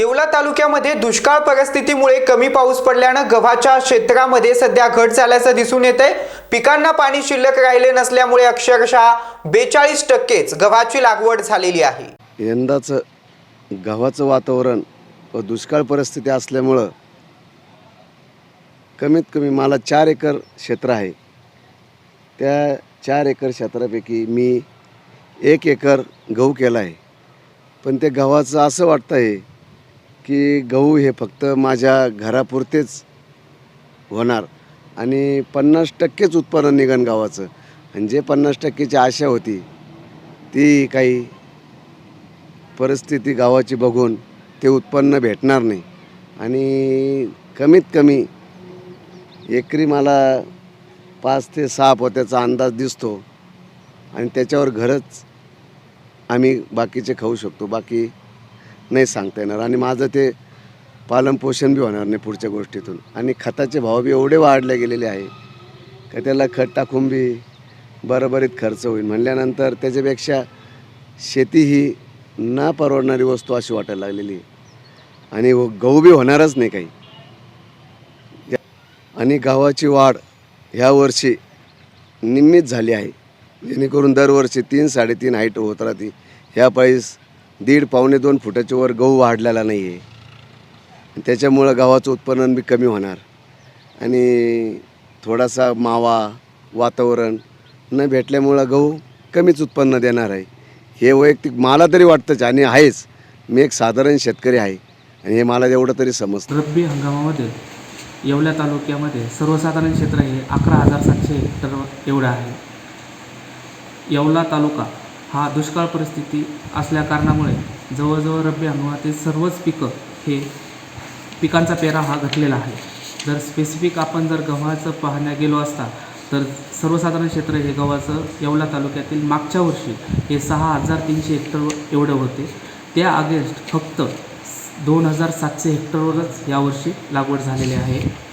येवला तालुक्यामध्ये दुष्काळ परिस्थितीमुळे कमी पाऊस पडल्यानं गव्हाच्या क्षेत्रामध्ये सध्या घट झाल्याचं दिसून येत आहे पिकांना पाणी शिल्लक राहिले नसल्यामुळे अक्षरशः बेचाळीस टक्केच गव्हाची लागवड झालेली आहे. यंदाचं गव्हाचं वातावरण व दुष्काळ परिस्थिती असल्यामुळं कमीत कमी मला चार एकर क्षेत्र आहे. त्या चार एकर क्षेत्रापैकी मी एक एकर गहू केला आहे. पण ते गव्हाचं असं वाटतं आहे की गहू हे फक्त माझ्या घरापुरतेच होणार. आणि पन्नास टक्केच उत्पन्न निघण गावाचं. आणि जे पन्नास टक्केची आशा होती ती काही परिस्थिती गावाची बघून ते उत्पन्न भेटणार नाही. आणि कमीत कमी एकरी मला पाच ते सहा पोत्याचा अंदाज दिसतो आणि त्याच्यावर घरच आम्ही बाकीचे खाऊ शकतो. बाकी नाही सांगता येणार. आणि माझं ते पालनपोषण बी होणार नाही पुढच्या गोष्टीतून. आणि खताचे भाव बी एवढे वाढले गेलेले आहे का त्याला खत टाकून बी बरोबरीत खर्च होईल. म्हणल्यानंतर त्याच्यापेक्षा शेती ही न परवडणारी वस्तू अशी वाटायला लागलेली आहे. आणि व- गहू बी होणारच नाही काही. आणि गावाची वाढ ह्या वर्षी निम्मित झाली आहे. जेणेकरून दरवर्षी तीन साडेतीन हाईट होत राहते. ह्या पाळीस दीड पावणे दोन फुटाच्या वर गहू वाढलेला नाही आहे त्याच्यामुळं गव्हाचं उत्पन्न बी कमी होणार. आणि थोडासा मावा वातावरण न भेटल्यामुळं गहू कमीच उत्पन्न देणार आहे. हे वैयक्तिक मला तरी वाटतंच आणि आहेच. मी एक साधारण शेतकरी आहे. आणि हे मला एवढं तरी समजतं. रब्बी हंगामामध्ये येवल्या तालुक्यामध्ये सर्वसाधारण क्षेत्र हे अकरा हजार सातशे हेक्टर एवढं आहे. येवला तालुका हा दुष्काळ परिस्थिती असल्या कारणामुळे जवळजवळ रब्बी हंगामातील सर्वच पिकं हे पिकांचा पेरा हा घटलेला आहे. जर स्पेसिफिक आपण जर गव्हाचं पाहण्या गेलो असता तर सर्वसाधारण क्षेत्र हे गव्हाचं येवला तालुक्यातील मागच्या वर्षी हे सहा हजार तीनशे हेक्टर एवढं होते. त्या अगेन्स्ट फक्त दोन हजार सातशे हेक्टरवरच यावर्षी लागवड झालेली आहे.